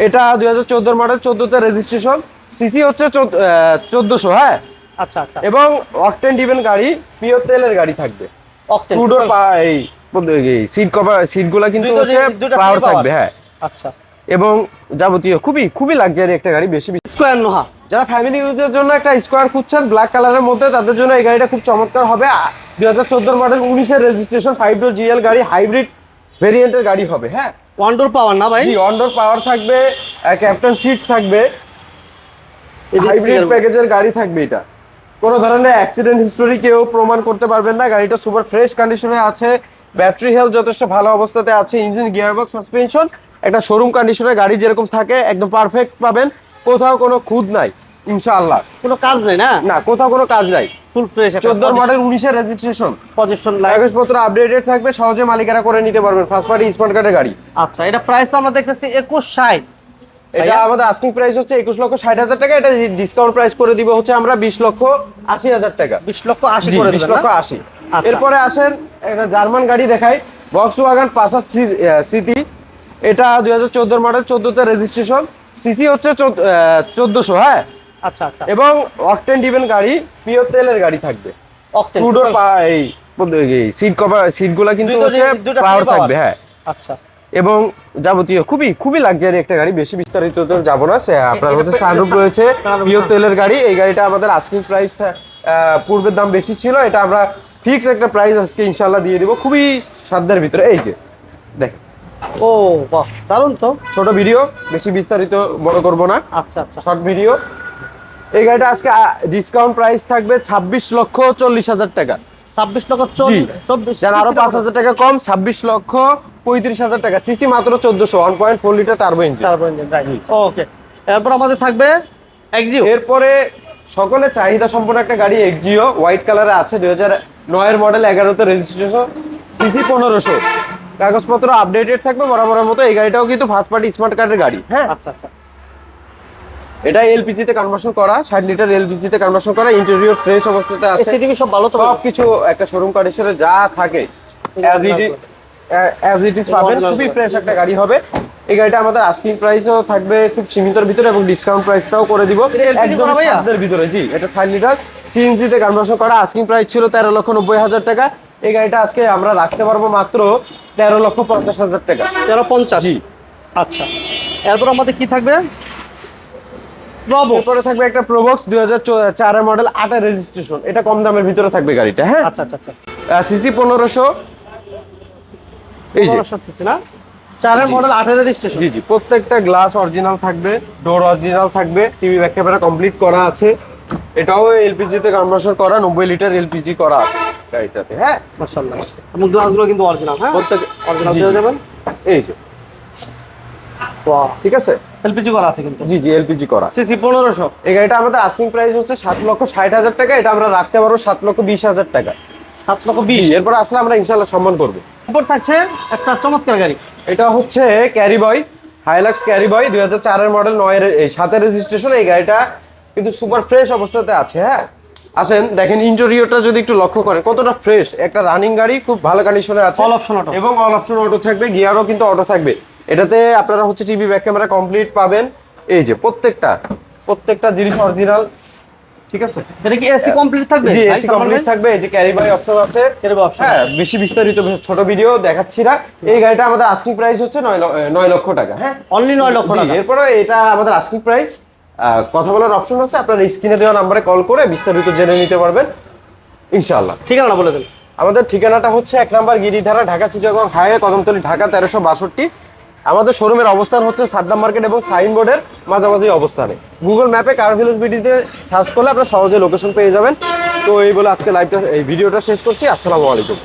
এটা দুই হাজার চোদ্দোর মডেল চোদ্দোতে রেজিস্ট্রেশন সিসি হচ্ছে চোদ্দোশো হ্যাঁ? আচ্ছা আচ্ছা। এবং অকটেন ডিভেন গাড়ি পিওর তেলের গাড়ি থাকবে। অক্টেন টুডোর এই সিট কভার সিটগুলো কিন্তু পাওয়ার থাকবে হ্যাঁ। আচ্ছা। এবং যাবতীয় খুবই খুবই লাক্সারি একটা গাড়ি বেশি- স্কোয়ার নোহা যারা ফ্যামিলি ইউজের জন্য একটা স্কোয়ার খুঁজছেন ব্ল্যাক কালারের মধ্যে তাদের জন্য এই গাড়িটা খুব চমৎকার হবে। দুই হাজার চোদ্দোর মডেল উনিশের রেজিস্ট্রেশন ফাইভ ডোর জিএল গাড়ি হাইব্রিড ভেরিয়েন্টের গাড়ি হবে হ্যাঁ? ওয়ান পাওয়ার না ভাই? জি অনডোর পাওয়ার থাকবে ক্যাপ্টেন সিট থাকবে হাইব্রিড প্যাকেজের গাড়ি থাকবে এটা। কোনো ধরনের অ্যাক্সিডেন্ট হিস্টোরি কেউ প্রমাণ করতে পারবেন না গাড়িটা সুপার ফ্রেশ কন্ডিশনে আছে ব্যাটারি হেলথ যথেষ্ট ভালো অবস্থাতে আছে ইঞ্জিন গিয়ারবক্স সাসপেনশন একটা শোরুম কন্ডিশনের গাড়ি যেরকম থাকে একদম পারফেক্ট পাবেন কোথাও কোনো খুদ নাই। ইনশাআল্লাহ। কোনো কাজ নেই না? না কোথাও কোনো কাজ নাই। ফুল ফ্রেশ চোদ্দ মডেল উনিশের রেজিস্ট্রেশন পজিশন কাগজপত্র আপডেটেড থাকবে সহজে মালিকেরা করে নিতে পারবেন। ফার্স্ট পার্টি স্মার্ট কার্ডের গাড়ি। আচ্ছা এটা প্রাইস তো আমরা দেখতেছি একুশ ষাট। এটা আমাদের আস্কিং প্রাইস হচ্ছে একুশ লক্ষ ষাট হাজার টাকা। এটা ডিসকাউন্ট প্রাইস করে দিব হচ্ছে আমরা বিশ লক্ষ আশি হাজার টাকা। বিশ লক্ষ আশি জি, করে বিশ দেবেন লক্ষ না? আশি। আচ্ছা। এরপরে আসেন একটা জার্মান গাড়ি দেখাই। বক্স ওয়াগান পাসার সিটি এটা দুই হাজার চোদ্দোর মডেল চোদ্দোতে রেজিস্ট্রেশন সিসি হচ্ছে চোদ্দোশো হ্যাঁ? আচ্ছা আচ্ছা। এবং অকটেন ডিভেন গাড়ি পিওর তেলের গাড়ি থাকবে। অক্টেন এই সিট কভার সিটগুলো কিন্তু হচ্ছে পাওয়ার থাকবে হ্যাঁ। আচ্ছা। এবং যাবতীয় খুবই খুবই লাক্সারি একটা গাড়ি বেশি বিস্তারিত তো যাব না সে আপনার হচ্ছে সানরুফ রয়েছে পিওর হ্যাঁ। তেলের গাড়ি এই গাড়িটা আমাদের আস্কিং প্রাইস পূর্বের দাম বেশি ছিল এটা আমরা ফিক্স একটা প্রাইস আজকে ইনশাল্লাহ দিয়ে দিব খুবই সাধ্যের ভিতরে এই যে দেখেন ও বাহ দারুণ তো। ছোট ভিডিও বেশি বিস্তারিত বড় করব না। আচ্ছা আচ্ছা। শর্ট ভিডিও এই গাড়িটা আজকে ডিসকাউন্ট প্রাইস থাকবে ছাব্বিশ লক্ষ চল্লিশ হাজার টাকা। ছাব্বিশ লক্ষ চব্বিশ আরও পাঁচ হাজার টাকা কম ছাব্বিশ লক্ষ পঁয়ত্রিশ হাজার টাকা। সিসি মাত্র চোদ্দশো one point four litre turbo engine okay এরপর আমাদের থাকবে এক্সিও এরপরে সকলে চাহিদা সম্পন্ন একটা গাড়ি এক্সিও হোয়াইট কালারে আছে দুই হাজার নয়ের মডেল এগারোতে রেজিস্ট্রেশন সিসি পনেরোশো। কাগজপত্র আপডেটেড থাকবে বরাবরের মতো। এই গাড়িটাও কিন্তু ফার্স্ট পার্টি স্মার্ট কার্ডের গাড়ি। হ্যাঁ। আচ্ছা আচ্ছা। এটা এলপিজি তে কনভার্সন করা ষাট লিটার এলপিজি তে কনভার্সন করা ইন্টেরিয়র ফ্রেশ অবস্থাতে আছে। এসিটিভি সব ভালো তো? সব কিছু একটা শোরুম কন্ডিশনে যা থাকে as it as it is পাবেন খুবই ফ্রেশ একটা গাড়ি হবে। এই গাড়িটা আমাদের আস্কিং প্রাইসও থাকবে খুব সীমিতর ভিতরে এবং ডিসকাউন্ট প্রাইসটাও করে দিব। একদম সাধ্যের ভিতরে জি এটা ষাট লিটার সিএনজি তে কনভার্সন করা আস্কিং প্রাইস ছিল তেরো লক্ষ নব্বই হাজার টাকা। এই গাড়িটা আজকে আমরা রাখতে পারব মাত্র তেরো লক্ষ পঞ্চাশ হাজার টাকা। তেরো পঞ্চাশ? জি। আচ্ছা। এরপর আমাদের কি থাকবে? প্রবো এরপরে থাকবে একটা প্রোবক্স দুই হাজার চারের মডেল আটের রেজিস্ট্রেশন এটা কম দামের ভিতরে থাকবে গাড়িটা হ্যাঁ? আচ্ছা আচ্ছা আচ্ছা। সিসি পনেরোশো। এই যে। সিসি না? চারের মডেল আঠেরো রেজিস্ট্রেশন জি জি। প্রত্যেকটা গ্লাস অরিজিনাল থাকবে ডোর অরিজিনাল থাকবে টিভি ব্যাক ক্যামেরা কমপ্লিট করা আছে। এটাও এলপিজি তে কনভার্সন করা নব্বই লিটার এলপিজি করা আছে গাড়িটাতে হ্যাঁ? মাশাআল্লাহ। এবং গ্লাসগুলো কিন্তু অরিজিনাল হ্যাঁ? প্রত্যেক অরিজিনাল জি, যাবেন এই যে। বাহ ঠিক আছে? এলপিজি করা আছে কিন্তু। জি জি এলপিজি করা। সিসি পনেরোশো। এই গাড়িটা আমাদের আস্কিং প্রাইস হচ্ছে সাত লক্ষ ষাট হাজার টাকা এটা আমরা রাখতে পারব সাত লক্ষ বিশ হাজার টাকা। সাত লক্ষ বিশ। এরপর আসলে আমরা ইনশাল্লাহ সম্মান করব। এরপর থাকছে একটা চমৎকার গাড়ি। এটা হচ্ছে Carry Boy Hilux Carry Boy দুই হাজার চারের মডেল নয়ের এই সাতের রেজিস্ট্রেশন এই গাড়িটা কিন্তু সুপার ফ্রেশ অবস্থাতে আছে হ্যাঁ? আসেন দেখেন ইন্টেরিয়রটা যদি একটু লক্ষ্য করেন কতটা ফ্রেশ একটা রানিং গাড়ি খুব ভালো কন্ডিশনে আছে। All option auto। এবং অল অপশন অটো থাকবে গিয়ারও কিন্তু অটো থাকবে। এটাতে আপনারা হচ্ছে টিভি ব্যাক ক্যামেরা কমপ্লিট পাবেন। এই যে প্রত্যেকটা প্রত্যেকটা জিনিস অরিজিনাল ঠিক আছে? এটা কি এসি কমপ্লিট থাকবে? জি এসি কমপ্লিট থাকবে এই যে ক্যারি বাই অপশন আছে। Carry by option হ্যাঁ বেশি বিস্তারিত ছোট ভিডিও দেখাচ্ছি না। এই গাড়িটা আমাদের আস্কিং প্রাইস হচ্ছে নয় ল- নয় লক্ষ টাকা হ্যাঁ? অনলি নয় লক্ষ টাকা। এরপরে এটা আমাদের আস্কিং প্রাইস কথা বলার অপশন আছে আপনার স্ক্রিনে দেওয়া নাম্বারে কল করে বিস্তারিত জেনে নিতে পারবেন। ইনশাআল্লাহ। ঠিকানা বলে দেন। আমাদের ঠিকানাটা হচ্ছে এক নাম্বার গিরিধারা ঢাকা চিটাগং হাইওয়ে কদমতলী ঢাকা তেরোশো বাষট্টি। আমাদের শোরুমের অবস্থান হচ্ছে সাদ্দাম মার্কেট এবং সাইনবোর্ডের মাঝামাঝি অবস্থানে। গুগল ম্যাপে কার ভিলেজ বিডিতে সার্চ করলে আপনার সহজে লোকেশন পেয়ে যাবেন। তো এই বলে আজকে লাইভটা এই ভিডিওটা শেষ করছি। আসসালামু আলাইকুম।